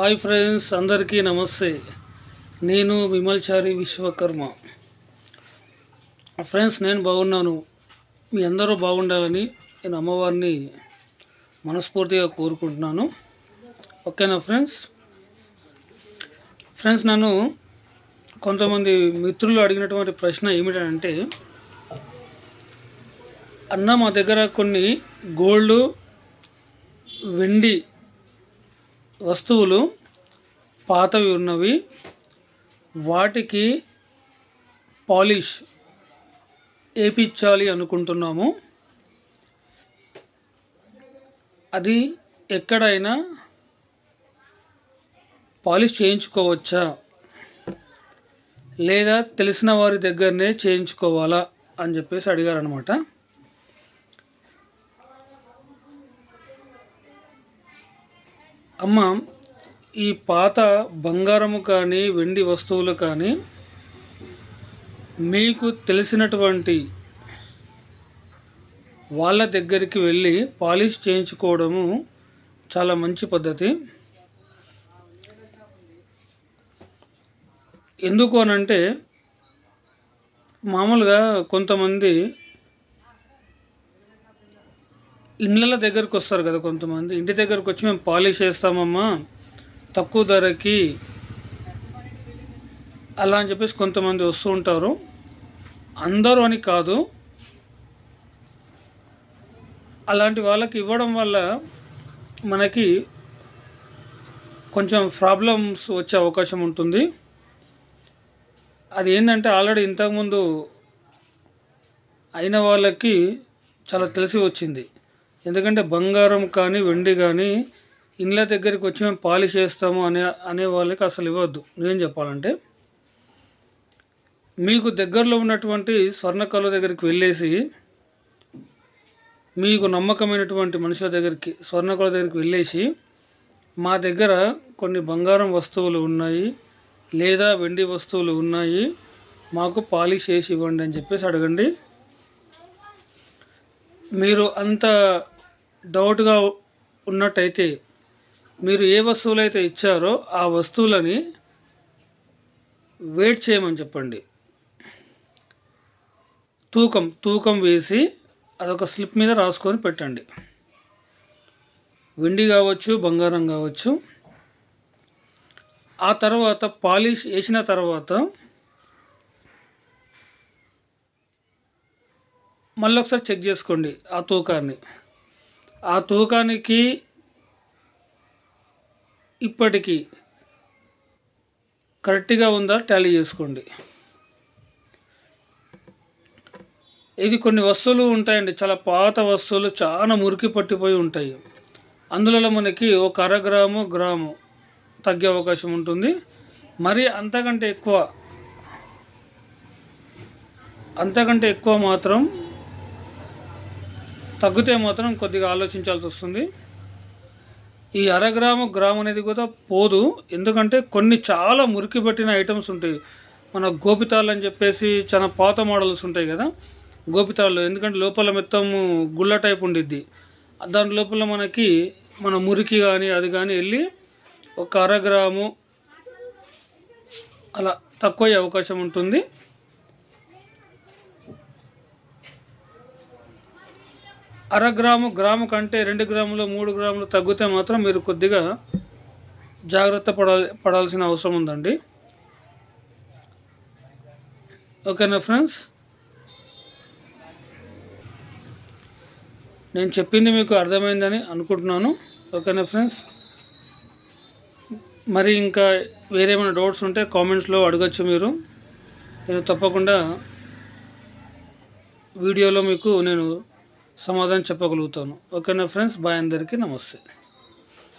Hi friends అందరికీ నమస్తే. నేను విమల్చారి విశ్వకర్మ. ఫ్రెండ్స్ నేను బాగున్నాను. మీ అందరూ బాగుండాలని నేను అమ్మవారిని మనస్ఫూర్తిగా కోరుకుంటున్నాను. ఓకేనా ఫ్రెండ్స్? ఫ్రెండ్స్ నన్ను కొంతమంది మిత్రులు అడిగినటువంటి ప్రశ్న ఏమిటంటే అన్న మా దగ్గర కొన్ని గోల్డ్ వెండి వస్తువులు పాతవి ఉన్నవి. వాటికి పాలిష్ వేయించాలి అనుకుంటున్నాము. అది ఎక్కడైనా పాలిష్ చేయించుకోవచ్చా? లేదా తెలిసిన వారి దగ్గరనే చేయించుకోవాలా? అని చెప్పేసి అడిగారనమాట అమ్మ ఈ పాత బంగారము కానీ వెండి వస్తువులు కానీ మీకు తెలిసినటువంటి వాళ్ళ దగ్గరికి వెళ్ళి పాలిష్ చేయించుకోవడము చాలా మంచి పద్ధతి. ఎందుకు అనంటే మామూలుగా కొంతమంది ఇండ్ల దగ్గరకు వస్తారు కదా కొంతమంది. ఇంటి దగ్గరకు వచ్చి మేము పాలిష్ చేస్తామమ్మా తక్కువ ధరకి అలా అని చెప్పేసి కొంతమంది వస్తూ ఉంటారు. అందరూ అని కాదు. అలాంటి వాళ్ళకి ఇవ్వడం వల్ల మనకి కొంచెం ప్రాబ్లమ్స్ వచ్చే అవకాశం ఉంటుంది. అది ఏంటంటే ఆల్రెడీ ఇంతకుముందు అయిన వాళ్ళకి చాలా తెలిసి వచ్చింది. ఎందుకంటే బంగారం కానీ వెండి కానీ ఇండ్ల దగ్గరికి వచ్చి మేము పాలిష్ చేస్తాము అనే అనే వాళ్ళకి అసలు ఇవ్వద్దు. నేను చెప్పాలంటే మీకు దగ్గరలో ఉన్నటువంటి స్వర్ణకళ దగ్గరికి వెళ్ళేసి మీకు నమ్మకమైనటువంటి మనుషుల దగ్గరికి స్వర్ణకళ దగ్గరికి వెళ్ళేసి మా దగ్గర కొన్ని బంగారం వస్తువులు ఉన్నాయి లేదా వెండి వస్తువులు ఉన్నాయి మాకు పాలిష్ చేసి ఇవ్వండి అని చెప్పేసి అడగండి. మీరు అంత డౌట్గా ఉన్నట్టయితే మీరు ఏ వస్తువులు అయితే ఇచ్చారో ఆ వస్తువులని వెయిట్ చేయమని చెప్పండి. తూకం తూకం వేసి అదొక స్లిప్ మీద రాసుకొని పెట్టండి. వెండి కావచ్చు బంగారం కావచ్చు. ఆ తర్వాత పాలిష్ వేసిన తర్వాత మళ్ళీ ఒకసారి చెక్ చేసుకోండి ఆ తూకాన్ని. ఆ తూకానికి ఇప్పటికీ కరెక్ట్గా ఉందా టాలీ చేసుకోండి. ఇది కొన్ని వస్తువులు ఉంటాయండి. చాలా పాత వస్తువులు చాలా మురికి పట్టిపోయి ఉంటాయి. అందులో మనకి ఒక అర గ్రాము గ్రాము తగ్గే అవకాశం ఉంటుంది. మరి అంతకంటే ఎక్కువ అంతకంటే ఎక్కువ మాత్రం తగ్గితే మాత్రం కొద్దిగా ఆలోచించాల్సి వస్తుంది. ఈ అరగ్రాము గ్రామ్ అనేది కూడా పోదు. ఎందుకంటే కొన్ని చాలా మురికి పట్టిన ఐటమ్స్ ఉంటాయి. మన గోపితాలు అని చెప్పేసి చాలా పాత మోడల్స్ ఉంటాయి కదా. గోపితాలు ఎందుకంటే లోపల మొత్తం గుళ్ళ టైప్ ఉండిద్ది. దాని లోపల మనకి మన మురికి కానీ అది కానీ వెళ్ళి ఒక అరగ్రాము అలా తక్కువ అవకాశం ఉంటుంది. అర గ్రాము గ్రాము కంటే రెండు గ్రాములు మూడు గ్రాములు తగ్గితే మాత్రం మీరు కొద్దిగా జాగ్రత్త పడాలి పడాల్సిన అవసరం ఉందండి. ఓకేనా ఫ్రెండ్స్? నేను చెప్పింది మీకు అర్థమైందని అనుకుంటున్నాను. ఓకేనా ఫ్రెండ్స్? మరి ఇంకా వేరేమైనా డౌట్స్ ఉంటే కామెంట్స్లో అడగచ్చు మీరు. నేను తప్పకుండా వీడియోలో మీకు నేను సమాధానం చెప్పగలుగుతాను. ఓకేనా ఫ్రెండ్స్? బాయ్ అందరికీ నమస్తే.